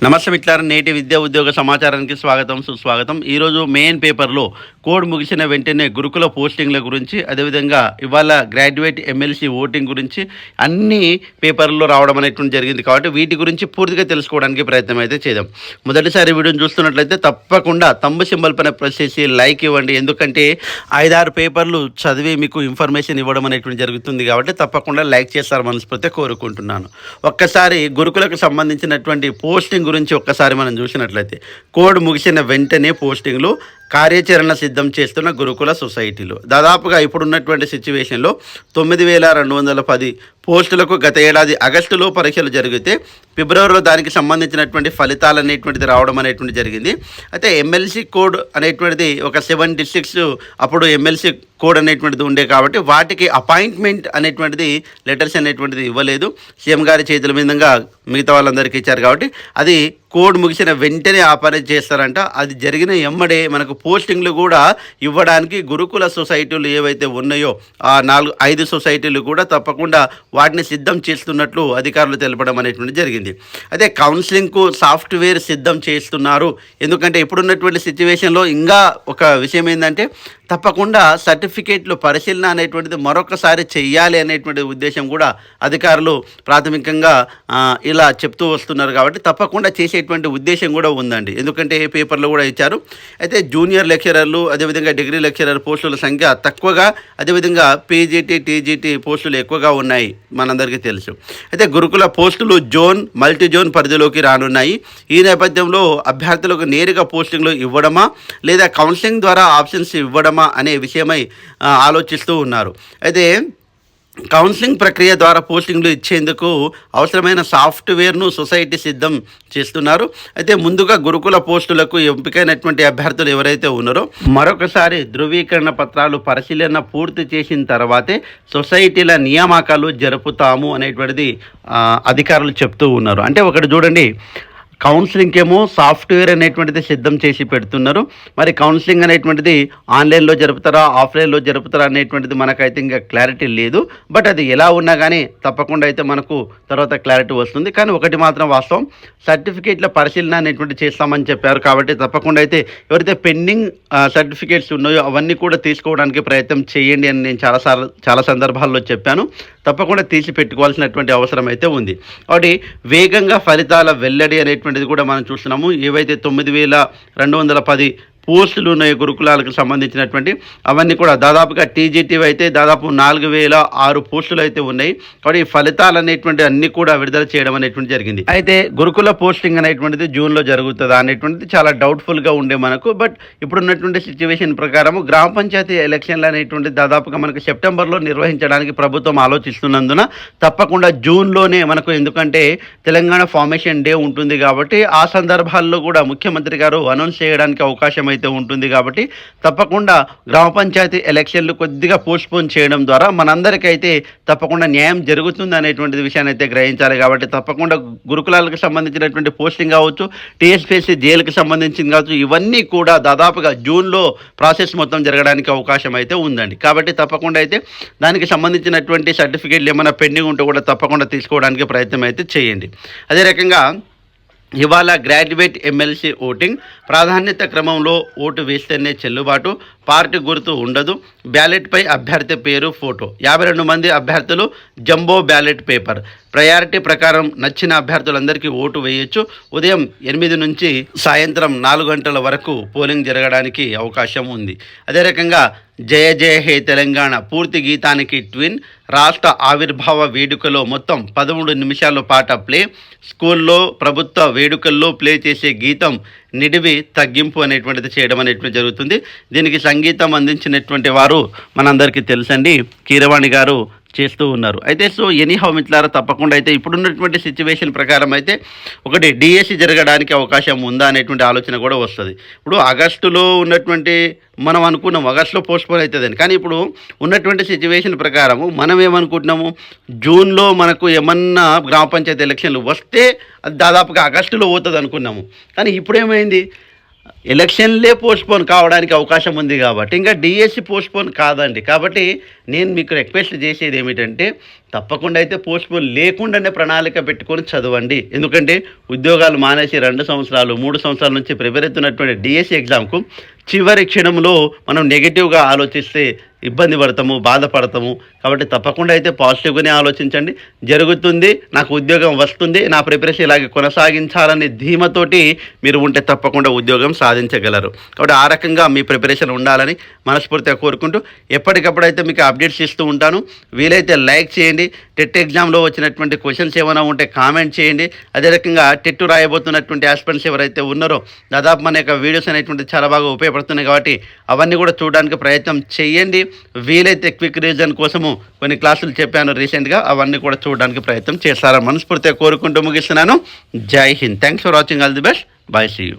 నమస్తే మిత్రులారా నేటి విద్యా ఉద్యోగ సమాచారానికి స్వాగతం సుస్వాగతం. ఈరోజు మెయిన్ పేపర్లో కోడ్ ముగిసిన వెంటనే గురుకుల పోస్టింగ్ల గురించి అదేవిధంగా ఇవాళ గ్రాడ్యుయేట్ ఎమ్మెల్సీ ఓటింగ్ గురించి అన్ని పేపర్లో రావడం అనేటువంటి జరిగింది. కాబట్టి వీటి గురించి పూర్తిగా తెలుసుకోవడానికి ప్రయత్నం అయితే చేద్దాం. మొదటిసారి వీడియోని చూస్తున్నట్లయితే తప్పకుండా తమ్ము సింబల్ పైన ప్రెస్ చేసి లైక్ ఇవ్వండి. ఎందుకంటే ఐదారు పేపర్లు చదివి మీకు ఇన్ఫర్మేషన్ ఇవ్వడం అనేటువంటి జరుగుతుంది కాబట్టి తప్పకుండా లైక్ చేస్తారు మనస్ఫూర్తిగా కోరుకుంటున్నాను. ఒక్కసారి గురుకులకు సంబంధించినటువంటి పోస్టింగ్ గురించి ఒక్కసారి మనం చూసినట్లయితే కోడ్ ముగిసిన వెంటనే పోస్టింగ్లు కార్యాచరణ సిద్ధం చేస్తున్న గురుకుల సొసైటీలు. దాదాపుగా ఇప్పుడున్నటువంటి సిచ్యువేషన్లో తొమ్మిది వేల రెండు వందల పది పోస్టులకు గత ఏడాది ఆగస్టులో పరీక్షలు జరిగితే ఫిబ్రవరిలో దానికి సంబంధించినటువంటి ఫలితాలు అనేటువంటిది రావడం అనేటువంటి జరిగింది. అయితే ఎమ్మెల్సీ కోడ్ అనేటువంటిది ఒక సెవెన్ డిస్ట్రిక్ట్స్ అప్పుడు ఎమ్మెల్సీ కోడ్ అనేటువంటిది ఉండే కాబట్టి వాటికి అపాయింట్మెంట్ అనేటువంటిది లెటర్స్ అనేటువంటిది ఇవ్వలేదు. సీఎం గారి చేతుల మీదుగా మిగతా వాళ్ళందరికీ ఇచ్చారు కాబట్టి అది కోడ్ ముగిసిన వెంటనే ఆ పని చేస్తారంట. అది జరిగిన ఎమ్మడే మనకు పోస్టింగ్లు కూడా ఇవ్వడానికి గురుకుల సొసైటీలు ఏవైతే ఉన్నాయో ఆ నాలుగు ఐదు సొసైటీలు కూడా తప్పకుండా వాటిని సిద్ధం చేస్తున్నట్లు అధికారులు తెలపడం అనేటువంటి జరిగింది. అదే కౌన్సిలింగ్కు సాఫ్ట్వేర్ సిద్ధం చేస్తున్నారు. ఎందుకంటే ఇప్పుడున్నటువంటి సిచ్యువేషన్లో ఇంకా ఒక విషయం ఏంటంటే తప్పకుండా సర్టిఫికేట్లు పరిశీలన అనేటువంటిది మరొకసారి చెయ్యాలి అనేటువంటి ఉద్దేశం కూడా అధికారులు ప్రాథమికంగా ఇలా చెప్తూ వస్తున్నారు కాబట్టి తప్పకుండా చేసేటువంటి ఉద్దేశం కూడా ఉందండి. ఎందుకంటే ఏ పేపర్లో కూడా ఇచ్చారు. అయితే జూనియర్ లెక్చరర్లు అదేవిధంగా డిగ్రీ లెక్చరర్ పోస్టుల సంఖ్య తక్కువగా అదేవిధంగా పీజీటీ టీజీటీ పోస్టులు ఎక్కువగా ఉన్నాయి మనందరికీ తెలుసు. అయితే గురుకుల పోస్టులు జోన్ మల్టీ జోన్ పరిధిలోకి రానున్నాయి. ఈ నేపథ్యంలో అభ్యర్థులకు నేరుగా పోస్టింగ్లు ఇవ్వడమా లేదా కౌన్సిలింగ్ ద్వారా ఆప్షన్స్ ఇవ్వడమా అనే విషయమై ఆలోచిస్తూ ఉన్నారు. అయితే కౌన్సిలింగ్ ప్రక్రియ ద్వారా పోస్టింగ్లు ఇచ్చేందుకు అవసరమైన సాఫ్ట్వేర్ను సొసైటీ సిద్ధం చేస్తున్నారు. అయితే ముందుగా గురుకుల పోస్టులకు ఎంపికైనటువంటి అభ్యర్థులు ఎవరైతే ఉన్నారో మరొకసారి ధృవీకరణ పత్రాలు పరిశీలన పూర్తి చేసిన తర్వాతే సొసైటీల నియామకాలు జరుపుతాము అనేటువంటిది అధికారులు చెప్తూ ఉన్నారు. అంటే ఒకటి చూడండి. కౌన్సిలింగ్ ఏమో సాఫ్ట్వేర్ అనేటువంటిది సిద్ధం చేసి పెడుతున్నారు. మరి కౌన్సిలింగ్ అనేటువంటిది ఆన్లైన్లో జరుపుతారా ఆఫ్లైన్లో జరుపుతారా అనేటువంటిది మనకైతే ఇంకా క్లారిటీ లేదు. బట్ అది ఎలా ఉన్నా కానీ తప్పకుండా అయితే మనకు తర్వాత క్లారిటీ వస్తుంది. కానీ ఒకటి మాత్రం వాస్తవం సర్టిఫికేట్ల పరిశీలన అనేటువంటి చేస్తామని చెప్పారు కాబట్టి తప్పకుండా అయితే ఎవరైతే పెండింగ్ సర్టిఫికేట్స్ ఉన్నాయో అవన్నీ కూడా తీసుకోవడానికి ప్రయత్నం చేయండి అని నేను చాలాసార్లు చాలా సందర్భాల్లో చెప్పాను. తప్పకుండా తీసి పెట్టుకోవాల్సినటువంటి అవసరం అయితే ఉంది. కాబట్టి వేగంగా ఫలితాల వెల్లడి అనేటువంటిది కూడా మనం చూస్తున్నాము. ఏవైతే తొమ్మిది వేల రెండు వందల పది పోస్టులు ఉన్నాయి గురుకులాలకు సంబంధించినటువంటి. అవన్నీ కూడా దాదాపుగా టీజీటీవీ అయితే దాదాపు నాలుగు వేల ఆరు పోస్టులు అయితే ఉన్నాయి. కాబట్టి ఈ ఫలితాలు అనేటువంటి అన్ని కూడా విడుదల చేయడం అనేటువంటి జరిగింది. అయితే గురుకుల పోస్టింగ్ అనేటువంటిది జూన్లో జరుగుతుందా అనేటువంటిది చాలా డౌట్ఫుల్గా ఉండే మనకు. బట్ ఇప్పుడున్నటువంటి సిచ్యువేషన్ ప్రకారం గ్రామ పంచాయతీ ఎలక్షన్లు అనేటువంటి దాదాపుగా మనకు సెప్టెంబర్లో నిర్వహించడానికి ప్రభుత్వం ఆలోచిస్తున్నందున తప్పకుండా జూన్లోనే మనకు ఎందుకంటే తెలంగాణ ఫార్మేషన్ డే ఉంటుంది కాబట్టి ఆ సందర్భాల్లో కూడా ముఖ్యమంత్రి గారు అనౌన్స్ చేయడానికి అవకాశం అయితే ఉంటుంది కాబట్టి తప్పకుండా గ్రామ పంచాయతీ ఎలక్షన్లు కొద్దిగా పోస్ట్పోన్ చేయడం ద్వారా మనందరికైతే తప్పకుండా న్యాయం జరుగుతుంది అనేటువంటి విషయాన్ని అయితే గ్రహించాలి కాబట్టి తప్పకుండా గురుకులాలకు సంబంధించినటువంటి పోస్టింగ్ కావచ్చు టీఎస్పీఎస్సీ జైలుకి సంబంధించింది కావచ్చు ఇవన్నీ కూడా దాదాపుగా జూన్లో ప్రాసెస్ మొత్తం జరగడానికి అవకాశం అయితే ఉందండి. కాబట్టి తప్పకుండా అయితే దానికి సంబంధించినటువంటి సర్టిఫికేట్లు ఏమైనా పెండింగ్ ఉంటే కూడా తప్పకుండా తీసుకోవడానికి ప్రయత్నం అయితే చేయండి. అదే రకంగా ఇవాళ గ్రాడ్యుయేట్ ఎమ్మెల్సీ ఓటింగ్ ప్రాధాన్యత క్రమంలో ఓటు వేస్తేనే చెల్లుబాటు. పార్టీ గుర్తు ఉండదు. బ్యాలెట్పై అభ్యర్థి పేరు ఫోటో. యాభై రెండు మంది అభ్యర్థులు జంబో బ్యాలెట్ పేపర్. ప్రయారిటీ ప్రకారం నచ్చిన అభ్యర్థులందరికీ ఓటు వేయొచ్చు. ఉదయం ఎనిమిది నుంచి సాయంత్రం నాలుగు గంటల వరకు పోలింగ్ జరగడానికి అవకాశం ఉంది. అదే రకంగా జయ జయ హే తెలంగాణ పూర్తి గీతానికి ట్విన్. రాష్ట్ర ఆవిర్భావ వేడుకలో మొత్తం పదమూడు నిమిషాల పాట ప్లే. స్కూల్లో ప్రభుత్వ వేడుకల్లో ప్లే చేసే గీతం నిడివి తగ్గింపు అనేటువంటిది చేయడం అనేటువంటి జరుగుతుంది. దీనికి సంగీతం అందించినటువంటి వారు మనందరికీ తెలుసండి. కీరవాణి గారు చేస్తూ ఉన్నారు. అయితే సో ఎనీ హౌ మిత్రులారా తప్పకుండా అయితే ఇప్పుడున్నటువంటి సిచ్యువేషన్ ప్రకారం అయితే ఒకటి డిఎస్సి జరగడానికి అవకాశం ఉందా అనేటువంటి ఆలోచన కూడా వస్తుంది. ఇప్పుడు ఆగస్టులో ఉన్నటువంటి మనం అనుకున్నాం ఆగస్టులో పోస్ట్పోన్ అవుతుందని కానీ ఇప్పుడు ఉన్నటువంటి సిచ్యువేషన్ ప్రకారము మనం ఏమనుకుంటున్నాము? జూన్లో మనకు ఏమన్నా గ్రామ పంచాయతీ ఎలక్షన్లు వస్తే అది దాదాపుగా ఆగస్టులో పోతుంది అనుకున్నాము కానీ ఇప్పుడు ఏమైంది ఎలక్షన్లే పోస్ట్పోన్ కావడానికి అవకాశం ఉంది కాబట్టి ఇంకా డిఎస్సి పోస్ట్పోన్ కాదండి. కాబట్టి నేను మీకు రిక్వెస్ట్ చేసేది ఏమిటంటే తప్పకుండా అయితే పోస్ట్పోన్ లేకుండానే ప్రణాళిక పెట్టుకొని చదవండి. ఎందుకంటే ఉద్యోగాలు మానేసి రెండు సంవత్సరాలు మూడు సంవత్సరాల నుంచి ప్రిపేర్ అవుతున్నటువంటి డిఎస్సి ఎగ్జామ్కు చివరి క్షణంలో మనం నెగిటివ్గా ఆలోచిస్తే ఇబ్బంది పడతాము బాధపడతాము. కాబట్టి తప్పకుండా అయితే పాజిటివ్గానే ఆలోచించండి. జరుగుతుంది నాకు ఉద్యోగం వస్తుంది నా ప్రిపరేషన్ ఇలాగే కొనసాగించాలనే ధీమతోటి మీరు ఉంటే తప్పకుండా ఉద్యోగం సాధించగలరు. కాబట్టి ఆ రకంగా మీ ప్రిపరేషన్ ఉండాలని మనస్ఫూర్తిగా కోరుకుంటూ ఎప్పటికప్పుడు అయితే మీకు అప్డేట్స్ ఇస్తూ ఉంటాను. వీలైతే లైక్ చేయండి. టెట్ ఎగ్జామ్లో వచ్చినటువంటి క్వశ్చన్స్ ఏమైనా ఉంటే కామెంట్ చేయండి. అదే రకంగా టెట్ రాయబోతున్నటువంటి ఆస్పెంట్స్ ఎవరైతే ఉన్నారో దాదాపు మన యొక్క వీడియోస్ అనేటువంటి చాలా బాగా ఉపయోగపడుతున్నాయి కాబట్టి అవన్నీ కూడా చూడడానికి ప్రయత్నం చేయండి. వీలైతే క్విక్ రీజన్ కోసము కొన్ని క్లాసులు చెప్పాను రీసెంట్గా. అవన్నీ కూడా చూడడానికి ప్రయత్నం చేస్తారని మనస్ఫూర్తిగా కోరుకుంటూ ముగిస్తున్నాను. Jai Hind. Thanks for watching all the best bye see you